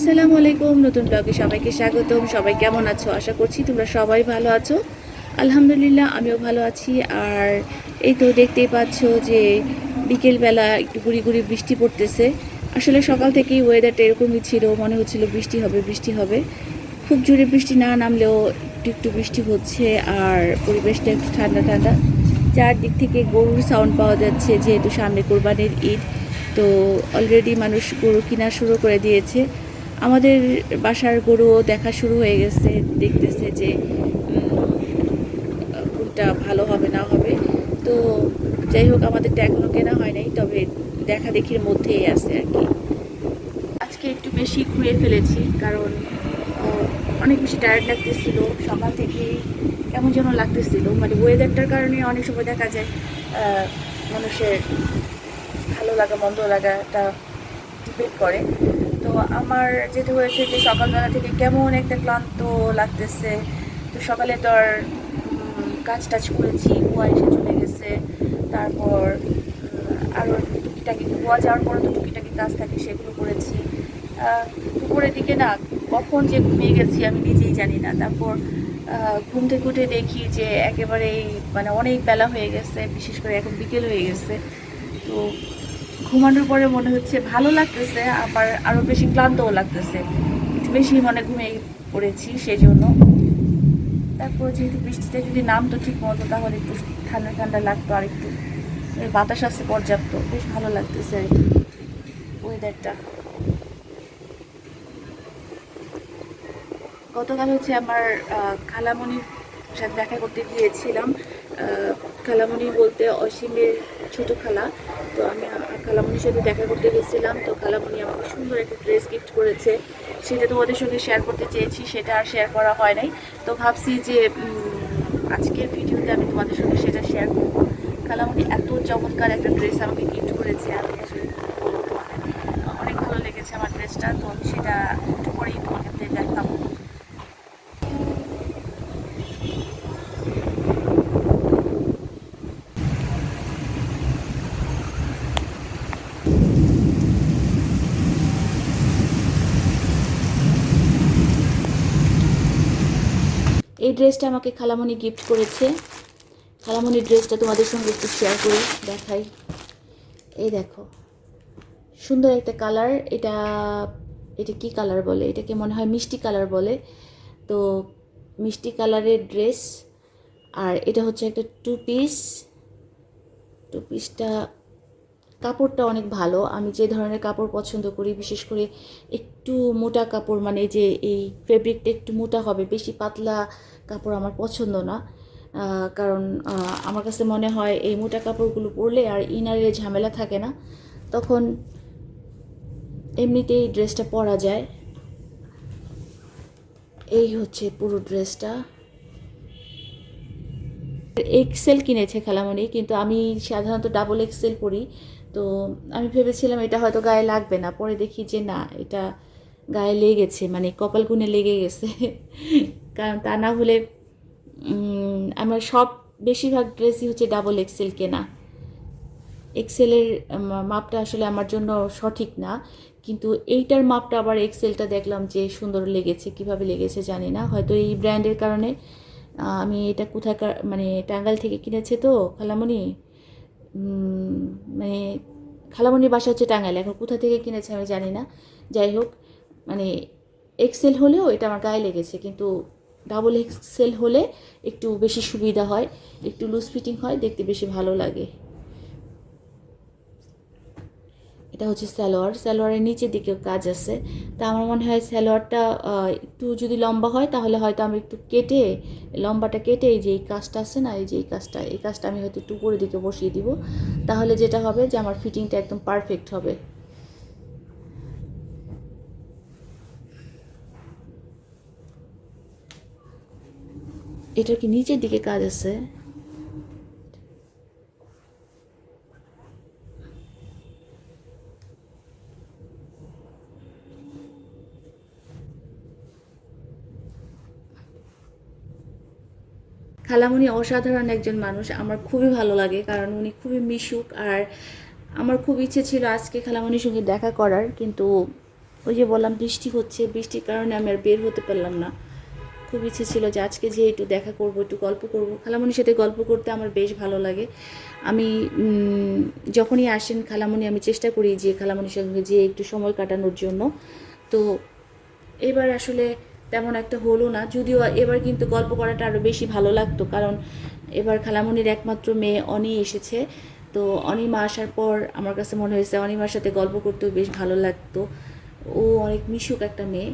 আসসালামু আলাইকুম, নতুন ব্লগে সবাইকে স্বাগতম। সবাই কেমন আছো? আশা করছি তোমরা সবাই ভালো আছো। আলহামদুলিল্লাহ, আমিও ভালো আছি। আর এই তো দেখতেই পাচ্ছ যে বিকেলবেলা একটু গুড়ি গুড়ি বৃষ্টি পড়তেছে। আসলে সকাল থেকেই ওয়েদারটা এরকমই ছিল। মনে হচ্ছিল বৃষ্টি হবে বৃষ্টি হবে। খুব জোরে বৃষ্টি না নামলেও একটু একটু বৃষ্টি হচ্ছে আর পরিবেশটা একটু ঠান্ডা ঠান্ডা। চারদিক থেকে গরুর সাউন্ড পাওয়া যাচ্ছে, যেহেতু সামনে কোরবানির ঈদ। তো অলরেডি মানুষ গরু কিনা শুরু করে দিয়েছে। আমাদের বাসার গরুও দেখা শুরু হয়ে গেছে, দেখতেছে যে কোনটা ভালো হবে, না হবে। তো যাই হোক, আমাদেরটা এখনও কেনা হয় নাই, তবে দেখা দেখির মধ্যেই আছে আর কি। আজকে একটু বেশি ঘুরে ফেলেছি, কারণ অনেক বেশি টায়ার্ড লাগতেছিল। সকাল থেকেই কেমন যেন লাগতেছিল। মানে ওয়েদারটার কারণে অনেক সময় দেখা যায় মানুষের ভালো লাগা, মন্দ লাগাটা ডিপেন্ড করে। তো আমার যেটা হয়েছে যে সকালবেলা থেকে কেমন একটা ক্লান্ত লাগতেছে। তো সকালে তো আর কাজ টাজ করেছি কুয়া এসে চলে গেছে। তারপর আরও টুকিটাকি কুয়া যাওয়ার পরে তো টুকিটাকি কাজ থাকে, সেগুলো করেছি। দুপুরের দিকে না, কখন যে ঘুমিয়ে গেছি আমি নিজেই জানি না। তারপর ঘুম থেকে উঠে দেখি যে একেবারেই মানে অনেক বেলা হয়ে গেছে, বিশেষ করে এখন বিকেল হয়ে গেছে। তো ঘুমানোর পরে মনে হচ্ছে ভালো লাগতেছে, আবার আরও বেশি ক্লান্তও লাগতেছে। বেশি মনে ঘুমিয়ে পড়েছি সেই জন্য তারপর যেহেতু বৃষ্টিটা যদি নামতো ঠিক মতো, তাহলে একটু ঠান্ডা ঠান্ডা লাগতো আর একটু বাতাস আসছে পর্যাপ্ত, বেশ ভালো লাগতেছে আর কি ওয়েদারটা গতকাল হচ্ছে আমার খালামণির সাথে দেখা করতে গিয়েছিলাম। খালামণি বলতে অসীমের ছোট খালা। তো আমি খালামণির সাথে দেখা করতে গেছিলাম। তো খালামণি আমাকে সুন্দর একটা ড্রেস গিফট করেছে। সেটা তোমাদের সঙ্গে শেয়ার করতে চেয়েছি, সেটা আর শেয়ার করা হয় নাই। তো ভাবছি যে আজকের ভিডিওতে আমি তোমাদের সঙ্গে সেটা শেয়ার করব। খালামণি এত চমৎকার একটা ড্রেস আমাকে গিফট করেছে। আমি আসলে অনেক ভালো লেগেছে আমার ড্রেসটা তো আমি সেটা একটু পরেই তোমাদের দেখাবো। এই ড্রেসটা আমাকে খালামণি গিফট করেছে। খালামণির ড্রেসটা তোমাদের সঙ্গে একটু শেয়ার করি, দেখাই। এই দেখো, সুন্দর একটা কালার এটা এটা কি কালার বলে? এটাকে মনে হয় মিষ্টি কালার বলে। তো মিষ্টি কালারের ড্রেস আর এটা হচ্ছে একটা টু পিস টু পিসটা কাপড়টা অনেক ভালো। আমি যে ধরনের কাপড় পছন্দ করি, বিশেষ করে একটু মোটা কাপড় মানে যে এই ফেব্রিকটা একটু মোটা হবে, বেশি পাতলা কাপড় আমার পছন্দ না। কারণ আমার কাছে মনে হয় এই মোটা কাপড়গুলো পরলে আর ইনারে ঝামেলা থাকে না। তখন এমনিতেই ড্রেসটা পরা যায়। এই হচ্ছে পুরো ড্রেসটা এক্সেল কিনেছে খালামণি, কিন্তু আমি সাধারণত ডাবল এক্সেল পরি। তো আমি ভেবেছিলাম এটা হয়তো গায়ে লাগবে না। পরে দেখি যে না, এটা গায়ে লেগেছে মানে কপাল গুনে লেগে গেছে। কারণ তা না হলে আমার সব বেশিরভাগ ড্রেসই হচ্ছে ডাবল এক্সেল কেনা। এক্সেলের মাপটা আসলে আমার জন্য সঠিক না। কিন্তু এইটার মাপটা আবার এক্সেলটা দেখলাম যে সুন্দর লেগেছে, কীভাবে লেগেছে জানি না। হয়তো এই ব্র্যান্ডের কারণে আমি এটা কোথাকার মানে টাঙ্গাল থেকে কিনেছে তো খালামণি মানে খালামণির বাসা হচ্ছে টাঙ্গাইল। এখন কোথা থেকে কিনেছে আমি জানি না। যাই হোক মানে এক্সেল হলেও এটা আমার গায়ে লেগেছে, কিন্তু ডাবল এক্সেল হলে একটু বেশি সুবিধা হয়, একটু লুজ ফিটিং হয়, দেখতে বেশি ভালো লাগে। এটা হচ্ছে সালোয়ার। সালোয়ারের নিচের দিকেও কাজ আছে। তা আমার মনে হয় সালোয়ারটা একটু যদি লম্বা হয়, তাহলে হয়তো আমি একটু কেটে, লম্বাটা কেটে এই যে এই কাজটা আছে না, এই যে এই কাজটা এই কাজটা আমি হয়তো একটু উপরের দিকে বসিয়ে দিব। তাহলে যেটা হবে যে আমার ফিটিংটা একদম পারফেক্ট হবে। এটার কি নিচের দিকে কাজ আছে? খালামণি অসাধারণ একজন মানুষ, আমার খুবই ভালো লাগে কারণ উনি খুবই মিশুক আর আমার খুব ইচ্ছে ছিল আজকে খালামণির সঙ্গে দেখা করার, কিন্তু ওই যে বললাম বৃষ্টি হচ্ছে, বৃষ্টির কারণে আমি আর বের হতে পারলাম না। খুব ইচ্ছে ছিল যে আজকে যে একটু দেখা করব, একটু গল্প করব। খালামণির সাথে গল্প করতে আমার বেশ ভালো লাগে। আমি যখনই আসেন খালামণি আমি চেষ্টা করি যে খালামণির সঙ্গে যে একটু সময় কাটানোর জন্য। তো এবার আসলে তেমন একটা হলো না। যদিও এবার কিন্তু গল্প করাটা আরও বেশি ভালো লাগতো, কারণ এবার খালামণির একমাত্র মেয়ে অনি এসেছে। তো অনিমা আসার পর আমার কাছে মনে হয়েছে অনিমার সাথে গল্প করতেও বেশ ভালো লাগতো। ও অনেক মিশুক একটা মেয়ে।